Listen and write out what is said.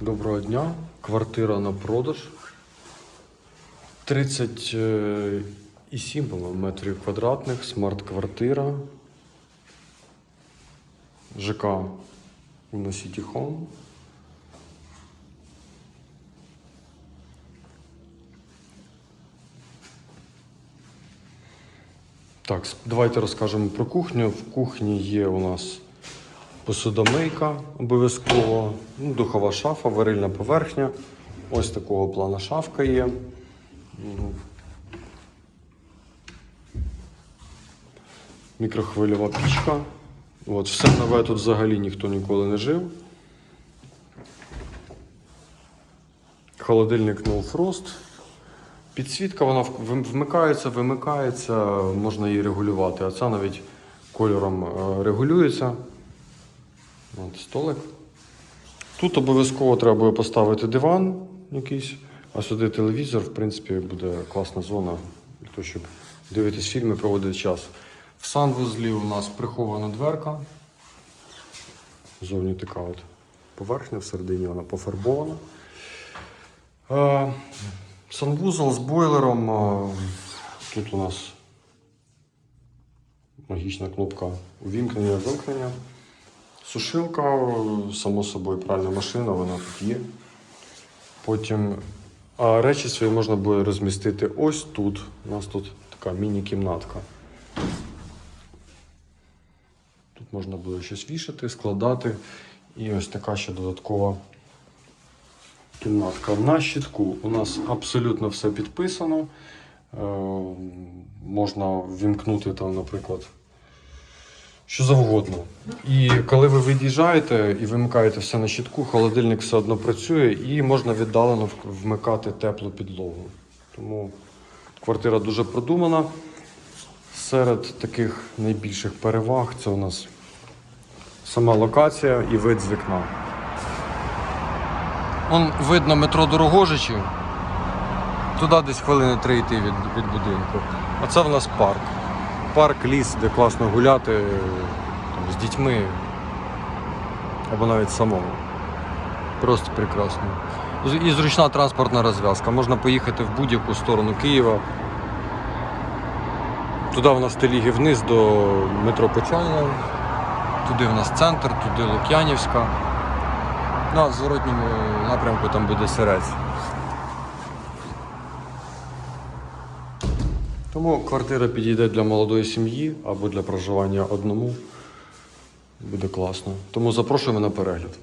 Доброго дня. Квартира на продаж. 37 метрів квадратних, смарт-квартира. ЖК Uno City Home. Так, давайте розкажемо про кухню. В кухні є у нас посудомийка обов'язково, ну, духова шафа, варильна поверхня. Ось такого плану шафка є. Ну, Мікрохвильова пічка. От, все нове тут взагалі ніхто ніколи не жив. Холодильник No Frost. Підсвітка вона вмикається, вимикається, можна її регулювати. А це навіть кольором е, регулюється. От, столик. Тут обов'язково треба буде поставити диван якийсь, а сюди телевізор, в принципі, буде класна зона для того, щоб дивитись фільми, проводити час. В санвузлі у нас прихована дверка. Зовні така от поверхня, всередині вона пофарбована. Е, Санвузол з бойлером. е, Тут у нас магічна кнопка увімкнення, вимкнення. Сушилка, само собою, пральна машина, вона тут є. Потім а речі свої можна буде розмістити ось тут. У нас тут така міні-кімнатка. Тут можна буде щось вішати, складати. І ось така ще додаткова кімнатка. На щитку у нас абсолютно все підписано. Е, можна ввімкнути там, наприклад, що завгодно. І коли ви від'їжджаєте і вимикаєте все на щитку, холодильник все одно працює і можна віддалено вмикати теплу підлогу. Тому квартира дуже продумана. Серед таких найбільших переваг це у нас сама локація і вид з вікна. Вон видно метро Дорогожичів. Туди десь хвилини три йти від, від будинку. А це в нас парк. Парк, ліс, де класно гуляти там, з дітьми або навіть самому. Просто прекрасно. І зручна транспортна розв'язка. Можна поїхати в будь-яку сторону Києва. Туди в нас теліги вниз до метро Почайна. Туди в нас центр, туди Лук'янівська. На зворотньому напрямку там буде сирець. Тому квартира підійде для молодої сім'ї або для проживання одному. Буде класно. Тому запрошуємо на перегляд.